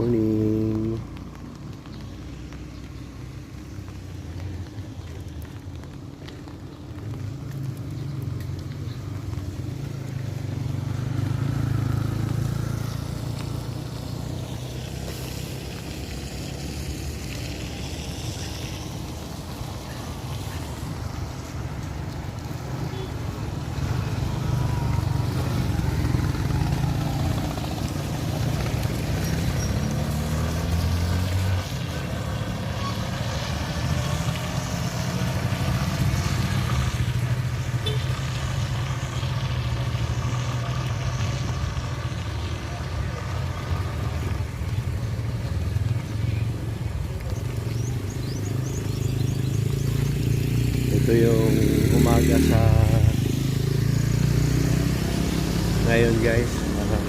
Morning. Umaga sa ngayon guys. Ah,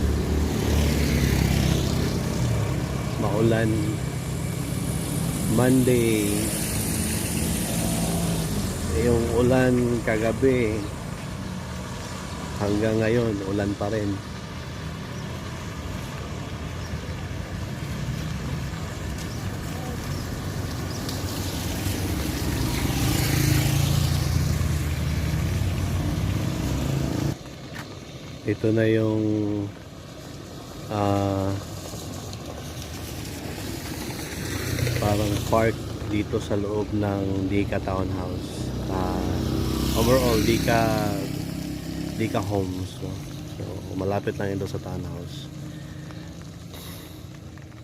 maulan. Monday. Yung ulan kagabi hanggang ngayon ulan pa rin. Ito na yung ah parang park dito sa loob ng Dika Townhouse. Ah, overall, Dika Dika Homes. No? So, malapit lang ito sa townhouse.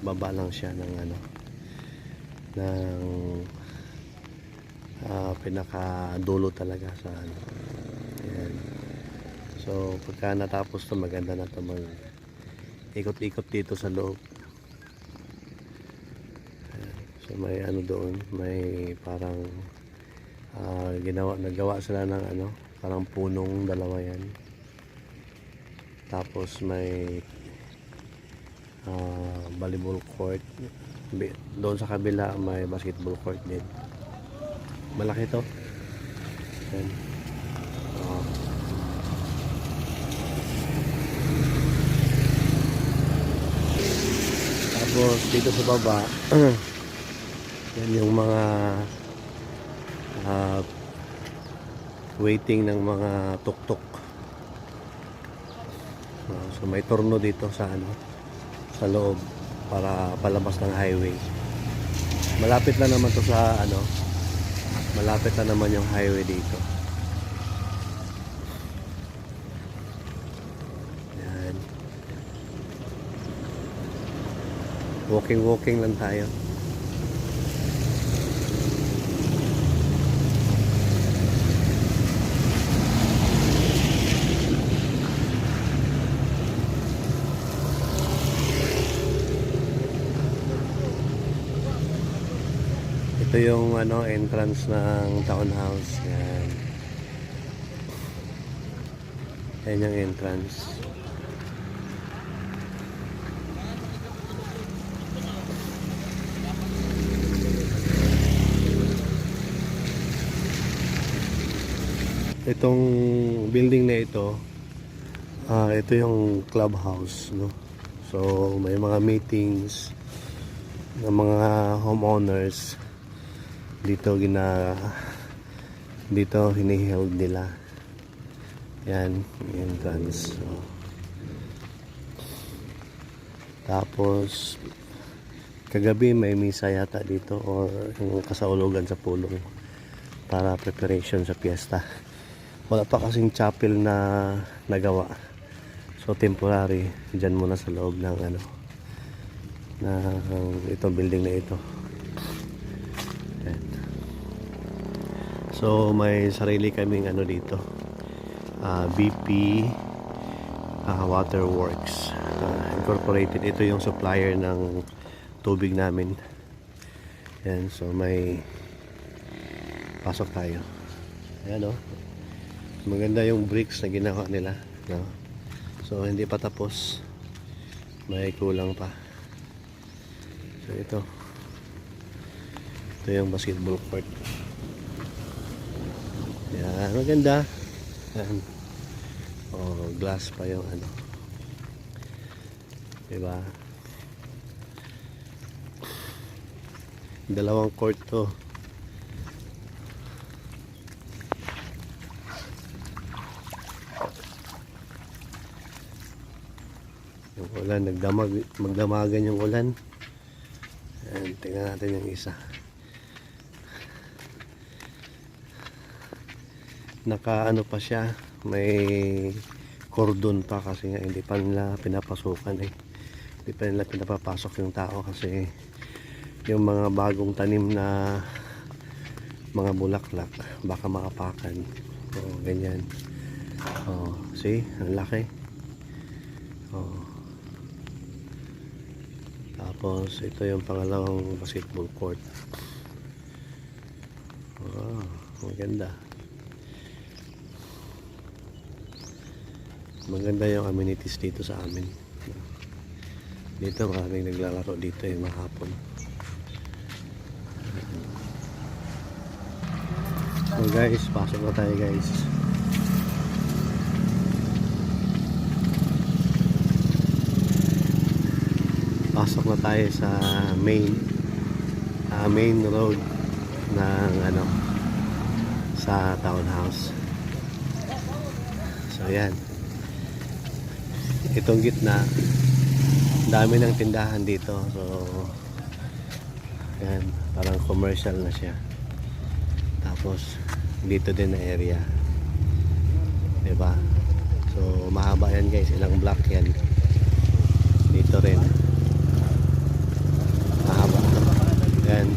Baba lang siya ng ano ng ah, pinaka-dulo talaga sa ano. Ayan. So, pagka natapos to maganda na to mag ikot-ikot dito sa loob. So, may ano doon, may parang ah, ginawa, nagawa sila ng ano, parang punong dalawa yan. Tapos may ah, volleyball court. Doon sa kabila may basketball court din. Malaki to. Ayan. Tapos dito sa baba, yan yung mga ah, waiting ng mga tuktok. Ah, so may turno dito sa ano sa loob para palabas ng highway. Malapit lang naman to sa ano malapit lang naman yung highway dito. Yan. Walking walking lang tayo. Ito yung ano entrance ng townhouse. Yan. Yan yung entrance. Itong building na ito, ah ito yung clubhouse, no? So, may mga meetings ng mga homeowners dito gina dito hiniheld nila. Yan entrance so, tapos kagabi may misa yata dito or yung kasaulugan sa pulong para preparation sa piyesta wala pa kasing chapel na nagawa so temporary dyan muna sa loob ng ano na itong building na ito Ayan. So may sarili kaming ano dito. ah, BP ah, Waterworks ah, Incorporated. Ito yung supplier ng tubig namin. Yan, so may pasok tayo. Ayan o. Maganda yung bricks na ginawa nila. No? So hindi pa tapos. May kulang pa. So ito. Ito yung basketball court. Yan, maganda. Yan. Oh, glass pa yung ano. Diba? Dalawang court to. Yung ulan, nagdamag, magdamagan yung ulan. Ayan, tingnan natin yung isa. Naka ano pa siya, may cordon pa kasi nga hindi pa nila pinapasukan eh. Hindi pa nila pinapapasok yung tao kasi yung mga bagong tanim na mga bulaklak baka makapakan. O ganyan. Oh, see? Ang laki. Oh. Tapos ito yung pangalawang basketball court. Wow, maganda. Maganda yung amenities dito sa amin. Dito maraming naglalaro dito yung mga hapon. So guys, pasok na tayo guys. Pasok na tayo sa main ah, main road ng ano sa townhouse. So yan. Itong gitna dami ng tindahan dito. So yan, parang commercial na siya. Tapos dito din na area. ba? So mahaba yan guys, ilang block yan. Dito rin. Mahaba. Yan.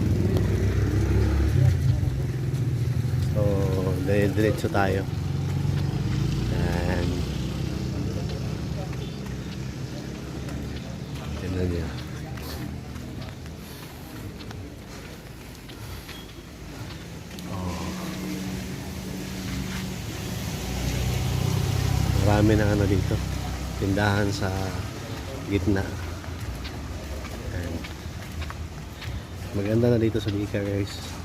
So, dire-diretso tayo. Yan. Tingnan niyo. Marami na ano dito. Tindahan sa gitna. Ayan. Maganda na dito sa Bika guys.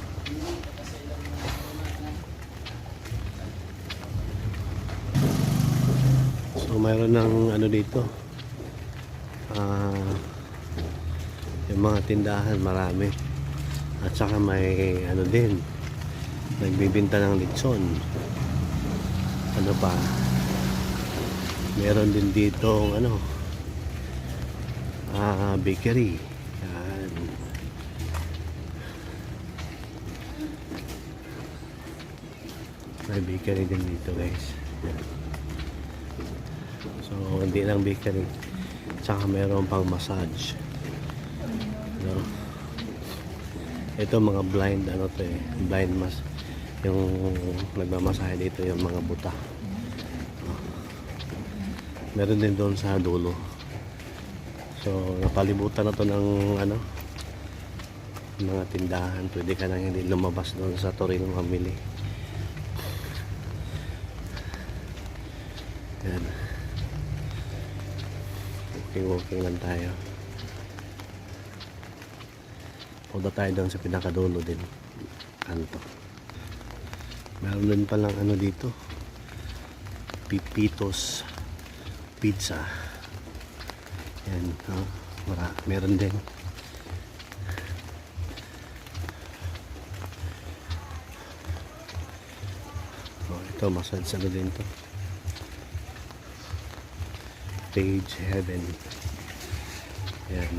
So mayroon ng ano dito. Ah yung mga tindahan marami. At saka may ano din. Nagbibinta ng litson. Ano pa? meron din dito ano ah bakery yan may bakery din dito guys yan. So hindi lang bakery. Tsaka meron pang massage. No? ito mga blind ano to eh blind mas yung nagmamasahe dito yung mga buta. Meron din doon sa dulo. So napalibutan na to ng ano mga tindahan. Pwede ka nang hindi lumabas doon sa Torino mamili yan walking walking lang tayo punta tayo doon sa pinakadulo din kanto meron din palang ano dito pipitos pizza. Yan, oh, mara, meron din. Oh, ito, massage ano din to. Page Heaven. Yan,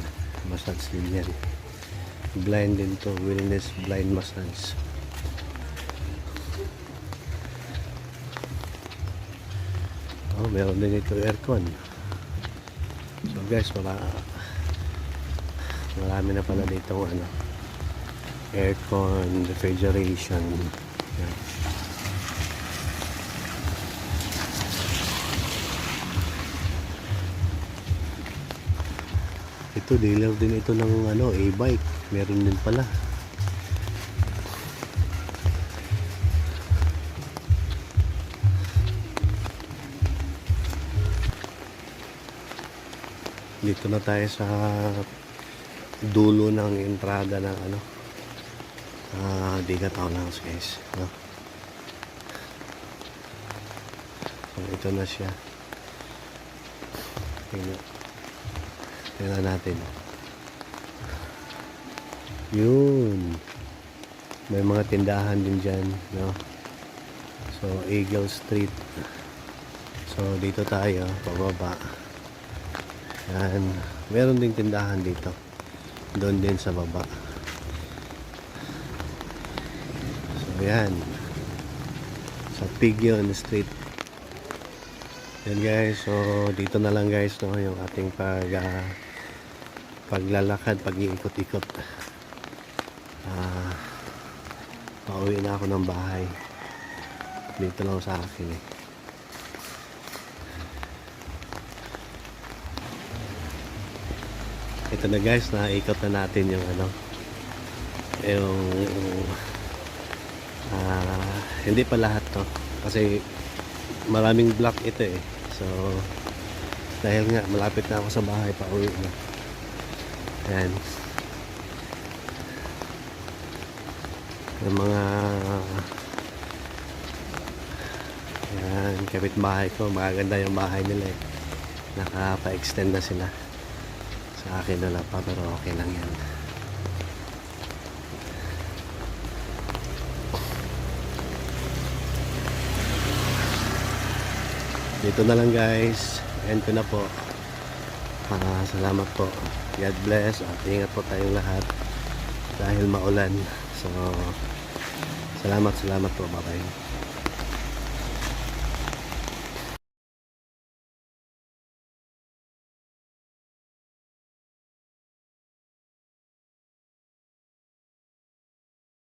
massage din yan. Blind din to, wellness blind massage. Oh, meron din ito aircon. So guys, wala marami na pala dito ano aircon, refrigeration. Yan. Ito dealer din ito ng ano e-bike. Meron din pala. dito na tayo sa dulo ng entrada ng ano ah Diga Townhouse guys no? so, ito na siya tingnan tingnan natin Yun. May mga tindahan din dyan, no? So, Eagle Street. So, dito tayo, pababa. Yan. Meron ding tindahan dito. Doon din sa baba. So, yan. Sa Pigeon Street. Yan guys, so dito na lang guys no yung ating pag ah, paglalakad, pag-iikot-ikot. Ah, pauwi na ako ng bahay. Dito lang sa akin eh. Ito na guys, naikot na natin yung ano yung, ah, hindi pa lahat to kasi maraming block ito eh so dahil nga malapit na ako sa bahay pa uwi na yan yung mga yan kapitbahay ko. Magaganda yung bahay nila eh. Nakapa-extend na sila. Sa akin wala pa pero okay lang yan. Dito na lang guys. End ko na po. Ah, salamat po God bless. At ingat po tayong lahat dahil maulan. So salamat salamat po. Bye bye